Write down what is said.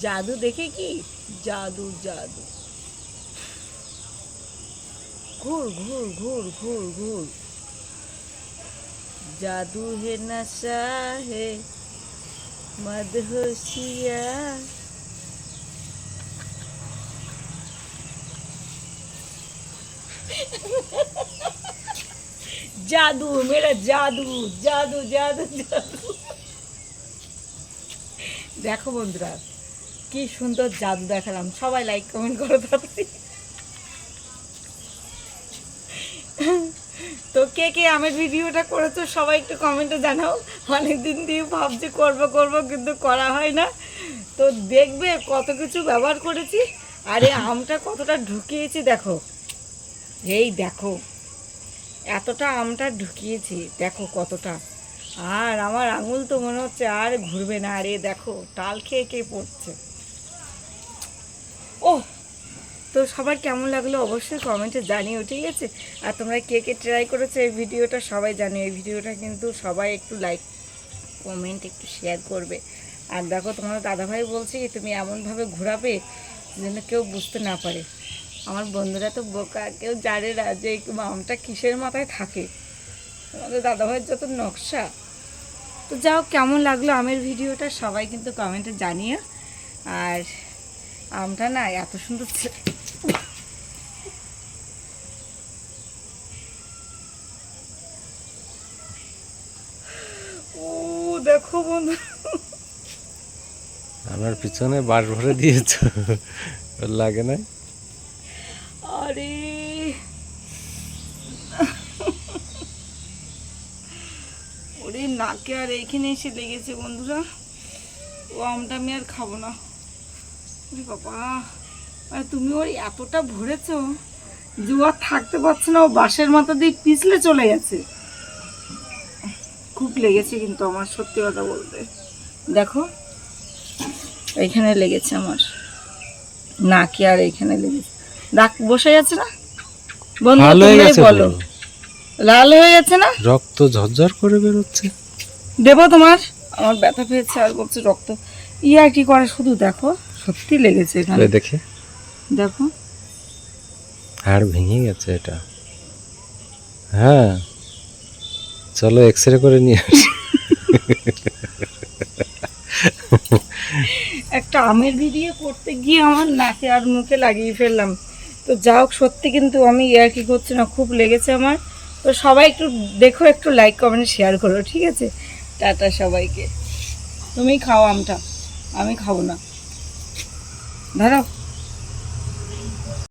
জাদু দেখে কি জাদু জাদু ঘুর ঘুর ঘুর ঘুর ঘুর জাদু হে নশা হে মদহোশিয়া জাদু মেরা জাদু জাদু জাদু জাদু দেখো বন্ধুরা কি সুন্দর জাদু দেখালাম। সবাই লাইক কমেন্ট করো তাড়াতাড়ি তো কে কে আমের ভিডিওটা করেছ সবাই একটু কমেন্টে জানাও। অনেক দিন দিয়ে ভাবছি করব করব, কিন্তু করা হয় না। তো দেখবে কত কিছু ব্যবহার করেছি। আরে আমটা কতটা ঢুকিয়েছি দেখো। এই দেখো, এতটা আমটা ঢুকিয়েছি, দেখো কতটা। আর আমার আঙুল তো মনে হচ্ছে আর ঘুরবে না। আরে দেখো টাল খেয়ে খেয়ে পড়ছে ও তো সবার কেমন লাগল অবশ্যই কমেন্টে জানিও, ঠিক আছে? আর তোমরা কে কে ট্রাই করেছ এই ভিডিওটা সবাই জানিও। এই ভিডিওটা কিন্তু সবাই একটু লাইক কমেন্ট একটু শেয়ার করবে। আর দেখো, তোমার দাদাভাই বলছে কি, তুমি এমনভাবে ঘোরাবে যেন কেউ বুঝতে না পারে। আমার বন্ধুরা তো বোকা, কেউ জানে না যে আমটা কিসের মাথায় থাকে। আমাদের দাদাভাইয়ের যত নকশা। তো যাও, কেমন লাগল আমের ভিডিওটা সবাই কিন্তু কমেন্টে জানিয়ে আর আমটা না এত সুন্দর ছে- ও দেখো বন্ধু। আমার পিছনে বাস ভরে দিয়েছ। লাগে না আরে। ওরে নাকে আর এইখানে এসে লেগেছে বন্ধুরা। ও আমটা আমি আর খাব না। ওরে বাবা। মানে তুমি ওর এতটা ভরেছো যে ও থাকতে পারছে না। ও বাঁশের মাথা দিয়ে পিছলে চলে গেছে। খুব লেগেছে কিন্তু আমার সত্যি কথা বলতে। দেখো এইখানে লেগেছে আমার। নাকে আর এইখানে লেগেছে? দাগ বসে যাচ্ছে না? বন্ধু হয়ে গেছে বলো। লাল হয়ে যাচ্ছে না? রক্ত ঝরঝর করে বেরোচ্ছে। দেবো তোমার? আমার ব্যথা পেয়েছে আর বলছে রক্ত। ইয়া কি করে? শুধু দেখো সত্যি লেগেছে এখানে। দেখে। দেখো। হাড় ভেঙে গেছে এটা। হ্যাঁ। চলো এক্স রে করে নিয়ে আসি। একটা আমের ভিডিও করতে গিয়ে আমার নাকে আর মুখে লাগিয়ে ফেললাম। তো যা হোক, সত্যি কিন্তু আমি ইয়ার কি করছি না, খুব লেগেছে আমার। তো সবাই একটু দেখো, একটু লাইক কমেন্ট শেয়ার করো, ঠিক আছে? টাটা সবাইকে। তুমি খাও আমটা, আমি খাব না। ধরো।